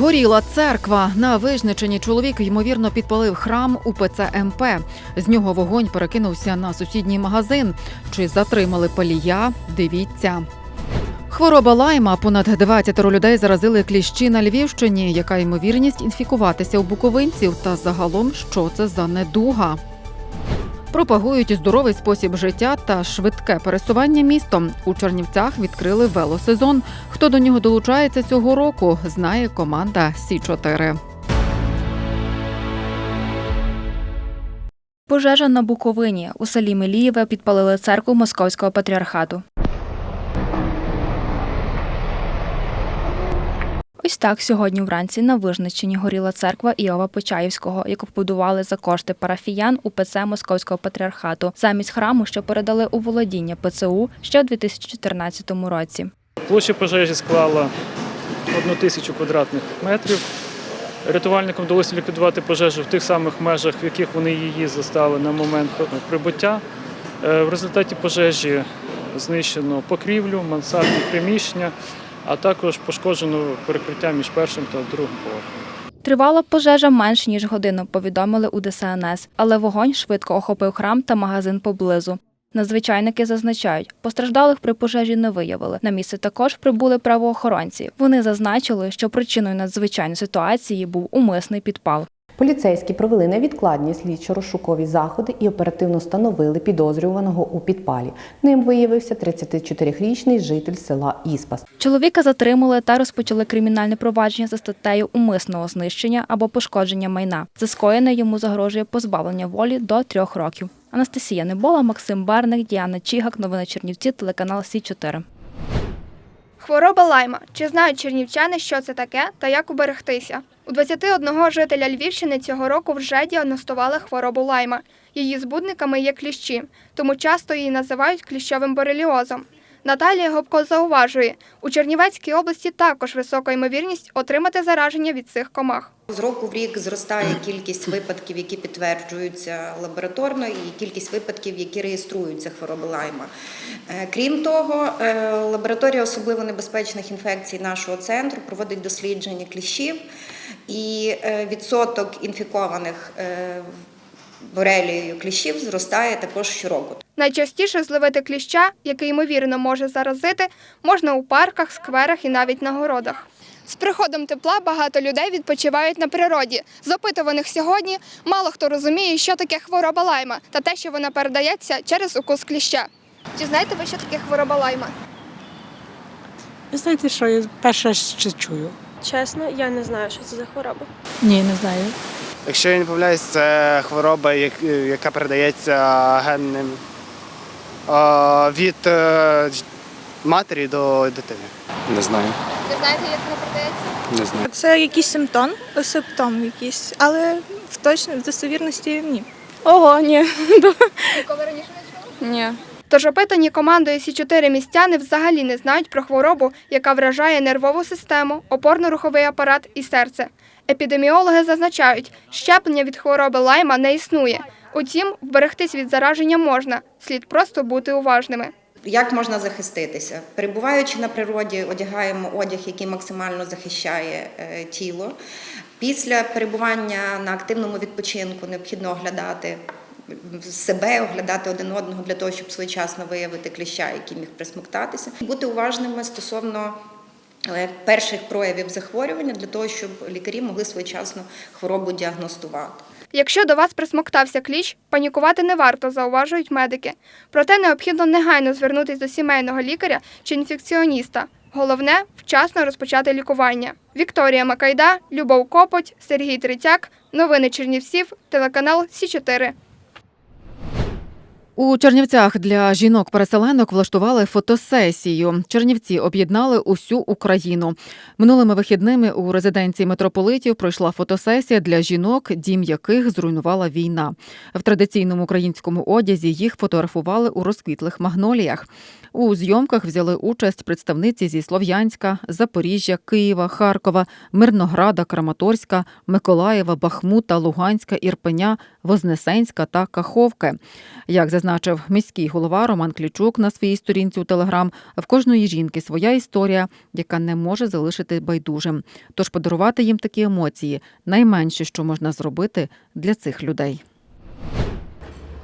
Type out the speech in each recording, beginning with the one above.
Горіла церква. На визначенні чоловік ймовірно підпалив храм УПЦ МП. З нього вогонь перекинувся на сусідній магазин. Чи затримали палія? Дивіться. Хвороба лайма. Понад 20 людей заразили кліщі на Львівщині. Яка ймовірність інфікуватися у буковинців? Та загалом, що це за недуга? Пропагують здоровий спосіб життя та швидке пересування містом. У Чернівцях відкрили велосезон. Хто до нього долучається цього року, знає команда Сі 4 Пожежа на Буковині. У селі Мелієве підпалили церкву Московського патріархату. Ось так сьогодні вранці на Вижниччині горіла церква Іова Почаївського, яку побудували за кошти парафіян УПЦ Московського патріархату, замість храму, що передали у володіння ПЦУ ще у 2014 році. Площа пожежі склала одну тисячу квадратних метрів. Рятувальникам вдалося ліквідувати пожежу в тих самих межах, в яких вони її застали на момент прибуття. Е, В результаті пожежі знищено покрівлю, мансардні приміщення, а також пошкоджено перекриття між першим та другим поверхом. Тривала пожежа менш ніж годину, повідомили у ДСНС, але вогонь швидко охопив храм та магазин поблизу. Надзвичайники зазначають, постраждалих при пожежі не виявили. На місце також прибули правоохоронці. Вони зазначили, що причиною надзвичайної ситуації був умисний підпал. Поліцейські провели невідкладні слідчо-розшукові заходи і оперативно встановили підозрюваного у підпалі. Ним виявився 34-річний житель села Іспас. Чоловіка затримали та розпочали кримінальне провадження за статтею умисного знищення або пошкодження майна. За скоєне йому загрожує позбавлення волі до трьох років. Анастасія Небола, Максим Барник, Діана Чігак. Новини Чернівці, телеканал Сі 4 Хвороба лайма. Чи знають чернівчани, що це таке та як уберегтися? У 21 жителя Львівщини цього року вже діагностували хворобу лайма. Її збудниками є кліщі, тому часто її називають кліщовим бореліозом. Наталія Гопко зауважує, у Чернівецькій області також висока ймовірність отримати зараження від цих комах. З року в рік зростає кількість випадків, які підтверджуються лабораторно, і кількість випадків, які реєструються хвороби лайма. Е, Крім того, е, лабораторія особливо небезпечних інфекцій нашого центру проводить дослідження кліщів, і е, відсоток інфікованих борелією кліщів зростає також щороку. Найчастіше зловити кліща, який ймовірно може заразити, можна у парках, скверах і навіть на городах. З приходом тепла багато людей відпочивають на природі. З опитуваних сьогодні мало хто розуміє, що таке хвороба лайма та те, що вона передається через укус кліща. Чи знаєте ви, що таке хвороба лайма? Ви знаєте, що я перше що чую. Чесно, я не знаю, що це за хвороба. Ні, не знаю. Якщо я не помиляюсь, це хвороба, яка передається генним від е, матері до дитини. Не знаю, Ви знаєте, як вона передається? не знаю. Це якийсь симптом, симптом якийсь, але в точно в достовірності ні. Ого, ні. Ніколи раніше не чули? Ні. Тож опитані командою Сі 4 містяни взагалі не знають про хворобу, яка вражає нервову систему, опорно-руховий апарат і серце. Епідеміологи зазначають, щеплення від хвороби лайма не існує. Утім, вберегтись від зараження можна, слід просто бути уважними. Як можна захиститися? Перебуваючи на природі, одягаємо одяг, який максимально захищає е, тіло. Після перебування на активному відпочинку необхідно оглядати себе, оглядати один одного для того, щоб своєчасно виявити кліща, який міг присмоктатися. Бути уважними стосовно перших проявів захворювання для того, щоб лікарі могли своєчасно хворобу діагностувати. Якщо до вас присмоктався кліщ, панікувати не варто, зауважують медики. Проте необхідно негайно звернутися до сімейного лікаря чи інфекціоніста. Головне вчасно розпочати лікування. Вікторія Макайда, Любов Копоть, Сергій Трицяк. Новини Чернівців, телеканал Сі 4 У Чернівцях для жінок-переселенок влаштували фотосесію. Чернівці об'єднали усю Україну. Минулими вихідними у резиденції митрополитів пройшла фотосесія для жінок, дім яких зруйнувала війна. В традиційному українському одязі їх фотографували у розквітлих магноліях. У зйомках взяли участь представниці зі Слов'янська, Запоріжжя, Києва, Харкова, Мирнограда, Краматорська, Миколаєва, Бахмута, Луганська, Ірпеня, Вознесенська та Каховки. Як зазначив міський голова Роман Клічук на своїй сторінці у Телеграм, в кожної жінки своя історія, яка не може залишити байдужим. Тож подарувати їм такі емоції найменше, що можна зробити для цих людей.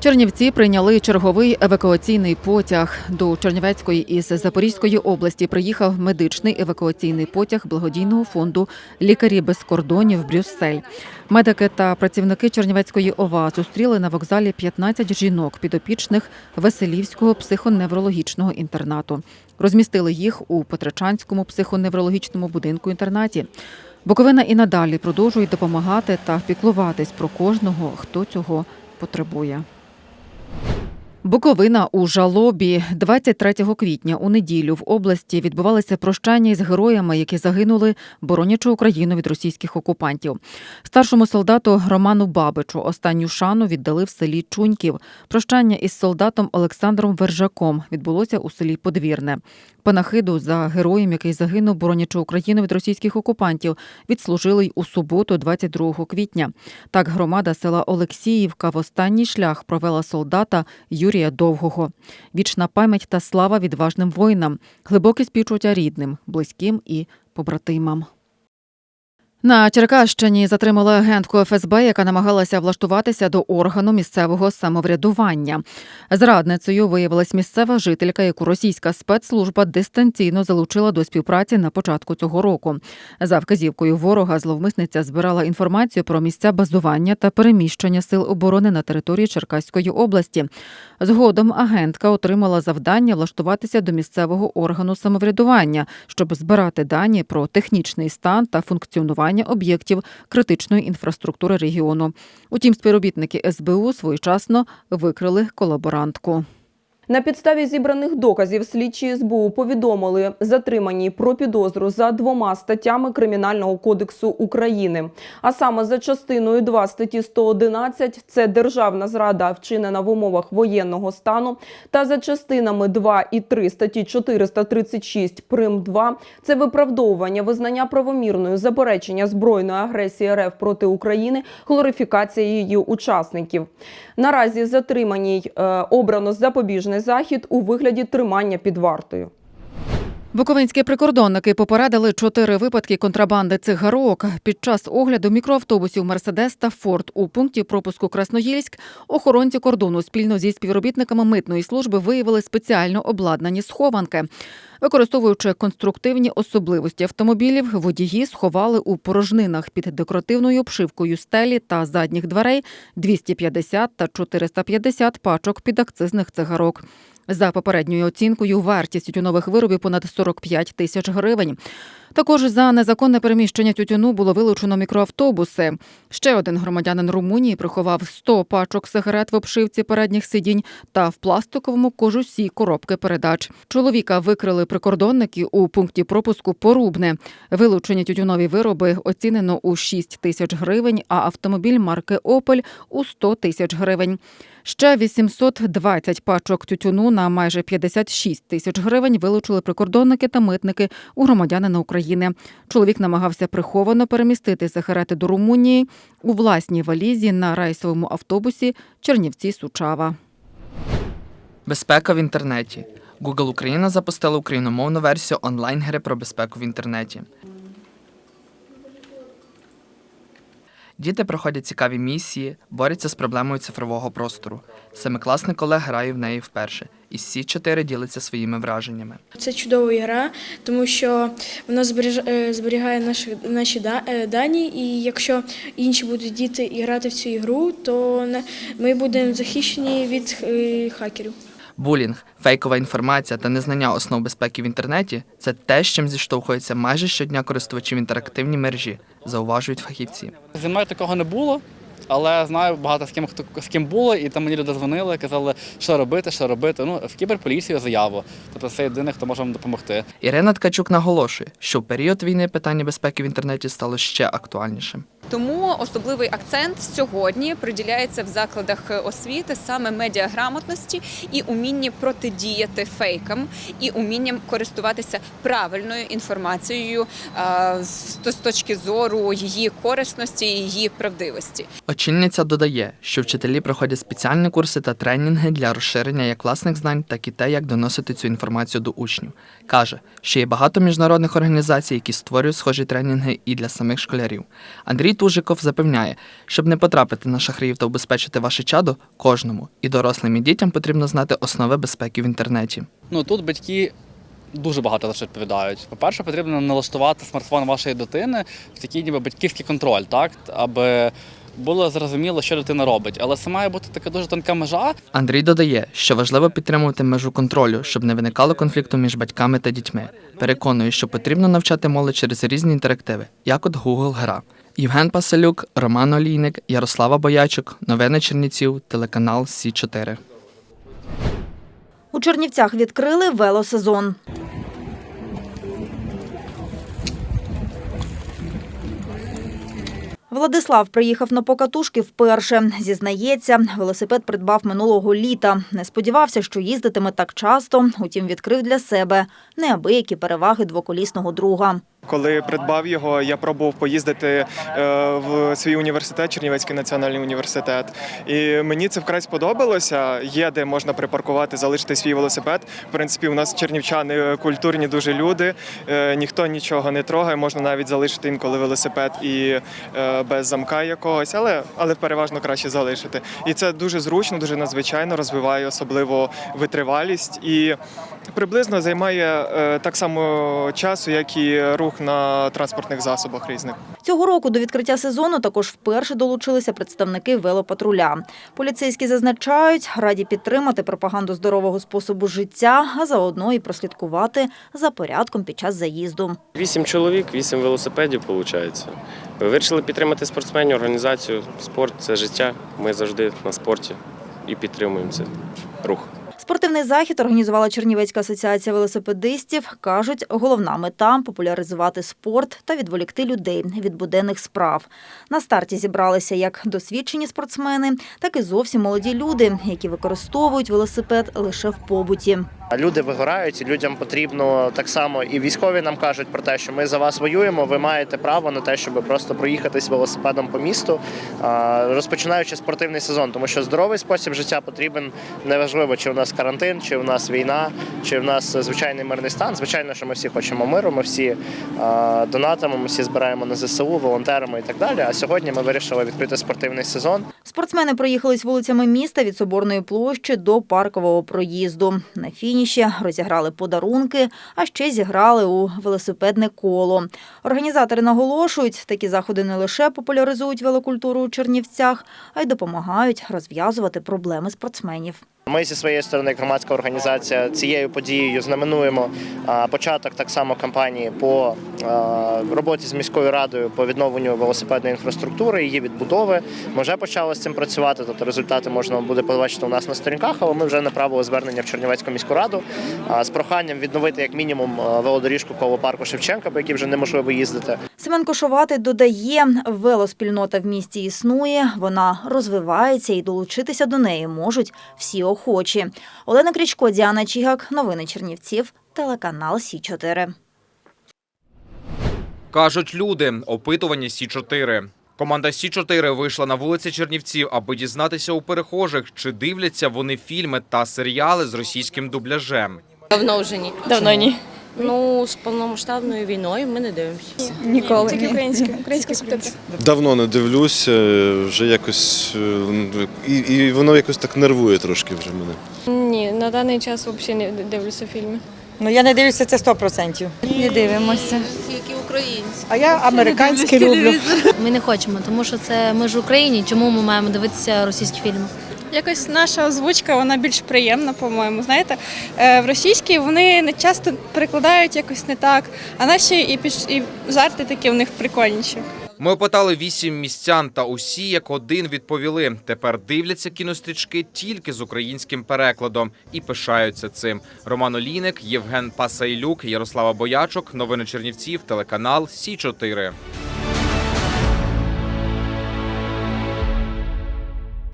Чернівці прийняли черговий евакуаційний потяг. До Чернівецької із Запорізької області приїхав медичний евакуаційний потяг благодійного фонду Лікарі без кордонів Брюссель. Медики та працівники Чернівецької ОВА зустріли на вокзалі 15 жінок підопічних Веселівського психоневрологічного інтернату. Розмістили їх у Петричанському психоневрологічному будинку інтернаті. Буковина і надалі продовжує допомагати та піклуватись про кожного, хто цього потребує. Буковина у жалобі 23 квітня у неділю в області відбувалися прощання із героями, які загинули, боронячи Україну від російських окупантів. Старшому солдату Роману Бабичу останню шану віддали в селі Чуньків. Прощання із солдатом Олександром Вержаком відбулося у селі Подвірне. Панахиду за героєм, який загинув, боронячи Україну від російських окупантів, відслужили й у суботу, 22 квітня. Так громада села Олексіївка в останній шлях провела солдата Юрія Довгого. Вічна пам'ять та слава відважним воїнам, глибоке співчуття рідним, близьким і побратимам. На Черкащині затримали агентку ФСБ, яка намагалася влаштуватися до органу місцевого самоврядування. Зрадницею виявилась місцева жителька, яку російська спецслужба дистанційно залучила до співпраці на початку цього року. За вказівкою ворога зловмисниця збирала інформацію про місця базування та переміщення сил оборони на території Черкаської області. Згодом агентка отримала завдання влаштуватися до місцевого органу самоврядування, щоб збирати дані про технічний стан та функціонування об'єктів критичної інфраструктури регіону. Утім, співробітники СБУ своєчасно викрили колаборантку. На підставі зібраних доказів слідчі СБУ повідомили затримані про підозру за двома статтями Кримінального кодексу України. А саме за частиною 2 статті 111 – це державна зрада, вчинена в умовах воєнного стану, та за частинами 2 і 3 статті 436 прим. 2 – це виправдовування визнання правомірною заперечення збройної агресії РФ проти України, глорифікація її учасників. Наразі затриманій е, обрано запобіжний захід у вигляді тримання під вартою. Буковинські прикордонники попередили чотири випадки контрабанди цигарок. Під час огляду мікроавтобусів Мерседес та Форд у пункті пропуску Красноїльськ охоронці кордону спільно зі співробітниками митної служби виявили спеціально обладнані схованки. Використовуючи конструктивні особливості автомобілів, водії сховали у порожнинах під декоративною обшивкою стелі та задніх дверей 250 та 450 пачок підакцизних цигарок. За попередньою оцінкою, вартість тютюнових виробів понад 45 тисяч гривень. Також за незаконне переміщення тютюну було вилучено мікроавтобуси. Ще один громадянин Румунії приховав 100 пачок сигарет в обшивці передніх сидінь та в пластиковому кожусі коробки передач. Чоловіка викрили прикордонники у пункті пропуску Порубне. Вилучені тютюнові вироби оцінено у 6 тисяч гривень, а автомобіль марки Опель у 100 тисяч гривень. Ще 820 пачок тютюну на майже 56 тисяч гривень вилучили прикордонники та митники у громадянина України. Чоловік намагався приховано перемістити сигарети до Румунії у власній валізі на рейсовому автобусі Чернівці Сучава. Безпека в інтернеті. Google Україна запустила україномовну версію онлайн-гри про безпеку в інтернеті. Діти проходять цікаві місії, борються з проблемою цифрового простору. Семикласник Олег грає в неї вперше, і всі чотири діляться своїми враженнями. Це чудова гра, тому що вона е, зберігає наші, наші е, дані, і якщо інші будуть діти грати в цю ігру, то ми будемо захищені від е, хакерів. Булінг, фейкова інформація та незнання основ безпеки в інтернеті це те, з чим зіштовхуються майже щодня користувачі в інтерактивній мережі, зауважують фахівці. Зі мною такого не було, але знаю багато з ким хто з ким було, і там мені люди дзвонили, казали, що робити, що робити. Ну, в кіберполіцію заяву. Тобто це єдине, хто може вам допомогти. Ірина Ткачук наголошує, що в період війни питання безпеки в інтернеті стало ще актуальнішим. Тому особливий акцент сьогодні приділяється в закладах освіти саме медіаграмотності і умінні протидіяти фейкам, і умінням користуватися правильною інформацією е, з точки зору її корисності і її правдивості. Очільниця додає, що вчителі проходять спеціальні курси та тренінги для розширення як власних знань, так і те, як доносити цю інформацію до учнів. Каже, що є багато міжнародних організацій, які створюють схожі тренінги і для самих школярів. Андрій Тужиков запевняє, щоб не потрапити на шахраїв та убезпечити ваше чадо, кожному і дорослим і дітям потрібно знати основи безпеки в інтернеті. Ну тут батьки дуже багато за що відповідають. По-перше, потрібно налаштувати смартфон вашої дитини в такий ніби батьківський контроль, так аби було зрозуміло, що дитина робить. Але це має бути така дуже тонка межа. Андрій додає, що важливо підтримувати межу контролю, щоб не виникало конфлікту між батьками та дітьми. Переконує, що потрібно навчати молодь через різні інтерактиви, як от Google Гра. Євген Паселюк, Роман Олійник, Ярослава Боячук, Новини Чернівців, телеканал Сі 4 У Чернівцях відкрили велосезон. Владислав приїхав на покатушки вперше. Зізнається, велосипед придбав минулого літа. Не сподівався, що їздитиме так часто, утім відкрив для себе неабиякі переваги двоколісного друга. Коли придбав його, я пробував поїздити е, в свій університет, Чернівецький національний університет. І мені це вкрай сподобалося. Є де можна припаркувати, залишити свій велосипед. В принципі, у нас чернівчани культурні дуже люди. Е, Ніхто нічого не трогає, можна навіть залишити інколи велосипед і е, без замка якогось, але, але переважно краще залишити. І це дуже зручно, дуже надзвичайно розвиває особливо витривалість і приблизно займає е, так само часу, як і рух на транспортних засобах різних. Цього року до відкриття сезону також вперше долучилися представники велопатруля. Поліцейські зазначають, раді підтримати пропаганду здорового способу життя, а заодно і прослідкувати за порядком під час заїзду. Вісім чоловік, вісім велосипедів, виходить. Вирішили підтримати спортсменів, організацію. Спорт це життя. Ми завжди на спорті і підтримуємо цей рух. Спортивний захід організувала Чернівецька асоціація велосипедистів. Кажуть, головна мета популяризувати спорт та відволікти людей від буденних справ. На старті зібралися як досвідчені спортсмени, так і зовсім молоді люди, які використовують велосипед лише в побуті. Люди вигорають, людям потрібно так само, і військові нам кажуть про те, що ми за вас воюємо. Ви маєте право на те, щоб просто проїхатись велосипедом по місту, розпочинаючи спортивний сезон, тому що здоровий спосіб життя потрібен неважливо, чи у нас карантин, чи у нас війна, чи в нас звичайний мирний стан. Звичайно, що ми всі хочемо миру. Ми всі донатимо, ми всі збираємо на ЗСУ, волонтеримо і так далі. А сьогодні ми вирішили відкрити спортивний сезон. Спортсмени проїхались вулицями міста від Соборної площі до паркового проїзду. На фініші розіграли подарунки, а ще зіграли у велосипедне коло. Організатори наголошують, такі заходи не лише популяризують велокультуру у Чернівцях, а й допомагають розв'язувати проблеми спортсменів. Ми зі своєї сторони, як громадська організація, цією подією знаменуємо початок так само кампанії по роботі з міською радою по відновленню велосипедної інфраструктури, її відбудови. Ми вже почали з цим працювати. Тобто результати можна буде побачити у нас на сторінках, але ми вже направили звернення в Чернівецьку міську раду з проханням відновити як мінімум велодоріжку коло парку Шевченка, по якій вже неможливо їздити. Семен Кошоватий додає, велоспільнота в місті існує, вона розвивається і долучитися до неї можуть всі охочі. Олена Крічко, Діана Чігак, новини Чернівців, телеканал Сі 4 Кажуть люди, опитування Сі 4 Команда Сі 4 вийшла на вулиці Чернівців, аби дізнатися у перехожих, чи дивляться вони фільми та серіали з російським дубляжем. Давно вже ні. Давно ні. Ну, з повномасштабною війною ми не дивимося. Ніколи. Тільки українські, українські субтитри. Давно не дивлюсь, е, вже якось е, і, і воно якось так нервує трошки вже мене. Ні, на даний час взагалі не дивлюся фільми. Ну я не дивлюся це 100%. Не дивимося. Тільки українські. А я американський люблю. Ми не хочемо, тому що це ми ж в Україні. Чому ми маємо дивитися російські фільми? Якось наша озвучка вона більш приємна, по-моєму. Знаєте, Е, в російській вони не часто перекладають якось не так, а наші і піш- і жарти такі в них прикольніші. Ми опитали вісім містян, та усі як один відповіли. Тепер дивляться кінострічки тільки з українським перекладом і пишаються цим. Роман Олійник, Євген Пасайлюк, Ярослава Боячок. Новини Чернівців, телеканал Сі 4